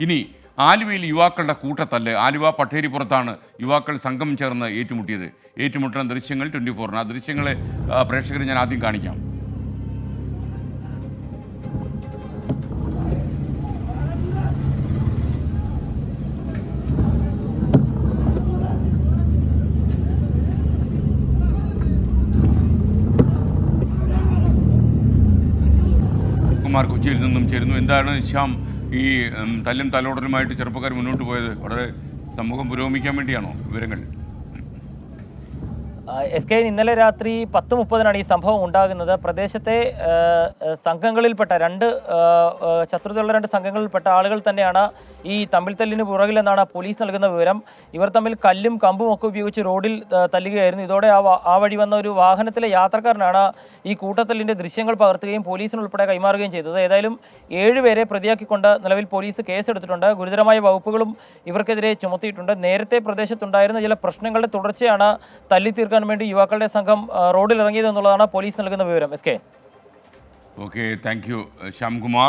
ഇനി ആലുവയിൽ യുവാക്കളുടെ കൂട്ടത്തല്ല്. ആലുവ പട്ടേരിപ്പുറത്താണ് യുവാക്കൾ സംഘം ചേർന്ന് ഏറ്റുമുട്ടിയത്. ഏറ്റുമുട്ടുന്ന ദൃശ്യങ്ങൾ ട്വന്റി ഫോറിന്. ആ ദൃശ്യങ്ങളെ പ്രേക്ഷകർ ഞാൻ ആദ്യം കാണിക്കാം. കുമാർ കൊച്ചിയിൽ നിന്നും ചേരുന്നു. എന്താണ് ശ്യാം? ഈ തല്ലും തലോടലുമായിട്ട് ചെറുപ്പക്കാർ മുന്നോട്ട് പോയത് വളരെ സമൂഹം പുരോഗമിക്കാൻ വേണ്ടിയാണോ വിവരങ്ങൾ? എസ് കെ ഇന്നലെ രാത്രി പത്ത് മുപ്പതിനാണ് ഈ സംഭവം ഉണ്ടാകുന്നത്. പ്രദേശത്തെ സംഘങ്ങളിൽപ്പെട്ട രണ്ട് ശത്രുതയുള്ള രണ്ട് സംഘങ്ങളിൽപ്പെട്ട ആളുകൾ തന്നെയാണ് ഈ തമ്മിൽ തല്ലിന് പുറകിലെന്നാണ് പോലീസ് നൽകുന്ന വിവരം. ഇവർ തമ്മിൽ കല്ലും കമ്പും ഒക്കെ ഉപയോഗിച്ച് റോഡിൽ തല്ലുകയായിരുന്നു. ഇതോടെ ആ ആ വഴി വന്ന ഒരു വാഹനത്തിലെ യാത്രക്കാരനാണ് ഈ കൂട്ടത്തല്ലിന്റെ ദൃശ്യങ്ങൾ പകർത്തുകയും പോലീസിന് ഉൾപ്പെടെ കൈമാറുകയും ചെയ്തത്. ഏതായാലും ഏഴുപേരെ പ്രതിയാക്കിക്കൊണ്ട് നിലവിൽ പോലീസ് കേസെടുത്തിട്ടുണ്ട്. ഗുരുതരമായ വകുപ്പുകളും ഇവർക്കെതിരെ ചുമത്തിയിട്ടുണ്ട്. നേരത്തെ പ്രദേശത്തുണ്ടായിരുന്ന ചില പ്രശ്നങ്ങളുടെ തുടർച്ചയാണ് തല്ലി തീർക്കാൻ വേണ്ടി യുവാക്കളുടെ സംഘം റോഡിൽ ഇറങ്ങിയത് എന്നുള്ളതാണ് പോലീസ് നൽകുന്ന വിവരം. S K. Okay thank you Shyamkumar.